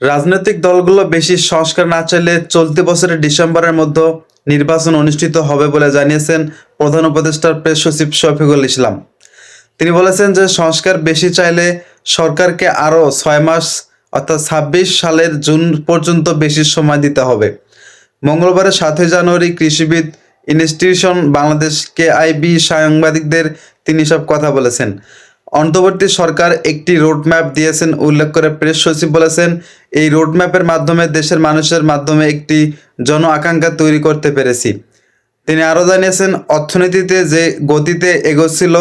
রাজনৈতিক দলগুলো বেশি সংস্কার না চাইলে চলতি বছরের ডিসেম্বরের মধ্যে নির্বাচন অনুষ্ঠিত হবে বলে জানিয়েছেন প্রধান উপদেষ্টার প্রেস সচিব শফিকুল ইসলাম। তিনি বলেছেন যে সংস্কার বেশি চাইলে সরকারকে আরও ছয় মাস অর্থাৎ ছাব্বিশ সালের জুন পর্যন্ত বেশি সময় দিতে হবে। মঙ্গলবারের সাতই জানুয়ারি কৃষিবিদ ইনস্টিটিউশন বাংলাদেশ কেআইবি সাংবাদিকদের তিনি সব কথা বলেছেন। অন্তর্বর্তী সরকার একটি রোডম্যাপ দিয়েছেন, উল্লেখ করে প্রেস সচিব বলেছেন, এই রোডম্যাপের মাধ্যমে দেশের মানুষের মাধ্যমে একটি জন আকাঙ্ক্ষা তৈরি করতে পেরেছি। তিনি আরও জানিয়েছেন, অর্থনীতিতে যে গতিতে এগোচ্ছিল,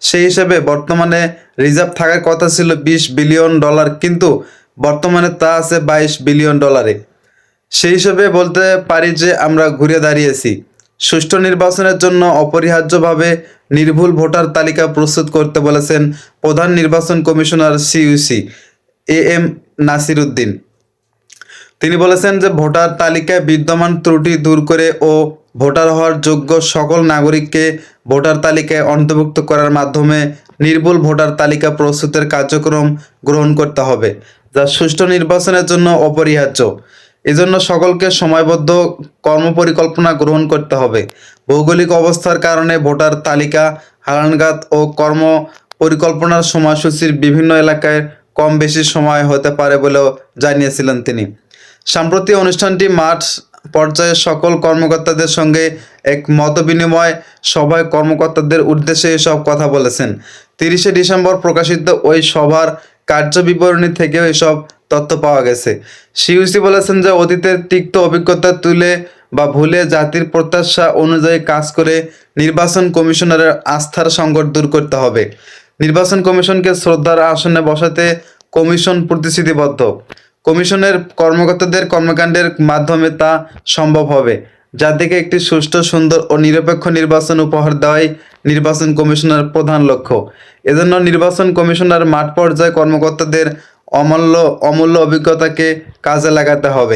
সেই হিসেবে বর্তমানে রিজার্ভ থাকার কথা ছিল বিশ বিলিয়ন ডলার, কিন্তু বর্তমানে তা আছে বাইশ বিলিয়ন ডলারে। সেই হিসেবে বলতে পারি যে আমরা ঘুরে দাঁড়িয়েছি। সুষ্ঠু নির্বাচনের জন্য অপরিহার্যভাবে নির্ভুল ভোটার তালিকা প্রস্তুত করতে বলেছেন প্রধান নির্বাচন commissioner CUC A M Nasir Uddin তিনি বলেছেন যে ভোটার তালিকায় বিদ্যমান ত্রুটি দূর করে ও ভোটার হওয়ার যোগ্য সকল নাগরিককে ভোটার তালিকায় অন্তর্ভুক্ত করার মাধ্যমে নির্ভুল ভোটার তালিকা প্রস্তুতের কার্যক্রম গ্রহণ করতে হবে, যা সুষ্ঠু নির্বাচনের জন্য অপরিহার্য। এজন্য সকলকে সময়বদ্ধ কর্মপরিকল্পনা গ্রহণ করতে হবে। ভৌগোলিক অবস্থার কারণে ভোটার তালিকা, হারানঘাত ও কর্ম পরিকল্পনার সময়সূচির বিভিন্ন এলাকায় কম বেশি সময় হতে পারে বলেও জানিয়েছিলেন তিনি। সম্প্রতি অনুষ্ঠানটি মাঠ পর্যায়ে সকল কর্মকর্তাদের সঙ্গে এক মতবিনিময় সভায় কর্মকর্তাদের উদ্দেশ্যে এসব কথা বলেছেন। তিরিশে ডিসেম্বর প্রকাশিত ওই সভার কার্যবিবরণী থেকেও এসব তথ্য পাওয়া গেছে। সিইউসি বলেছেন যে অতীতের তিক্ত অভিজ্ঞতা তুলে বা ভুলে জাতির প্রত্যাশা অনুযায়ী কাজ করে নির্বাচন কমিশনারের আস্থার সংকট দূর করতে হবে। নির্বাচন কমিশনকে শ্রদ্ধার আসনে বসাতে কমিশন প্রতিশ্রুতিবদ্ধ। কমিশনের কর্মকর্তাদের কর্মকাণ্ডের মাধ্যমে তা সম্ভব হবে। জাতিকে একটি সুষ্ঠু, সুন্দর ও নিরপেক্ষ নির্বাচন উপহার দেওয়াই নির্বাচন কমিশনের প্রধান লক্ষ্য। এজন্য নির্বাচন কমিশনার মাঠ পর্যায়ে কর্মকর্তাদের অমূল্য অমূল্য অভিজ্ঞতাকে কাজে লাগাতে হবে।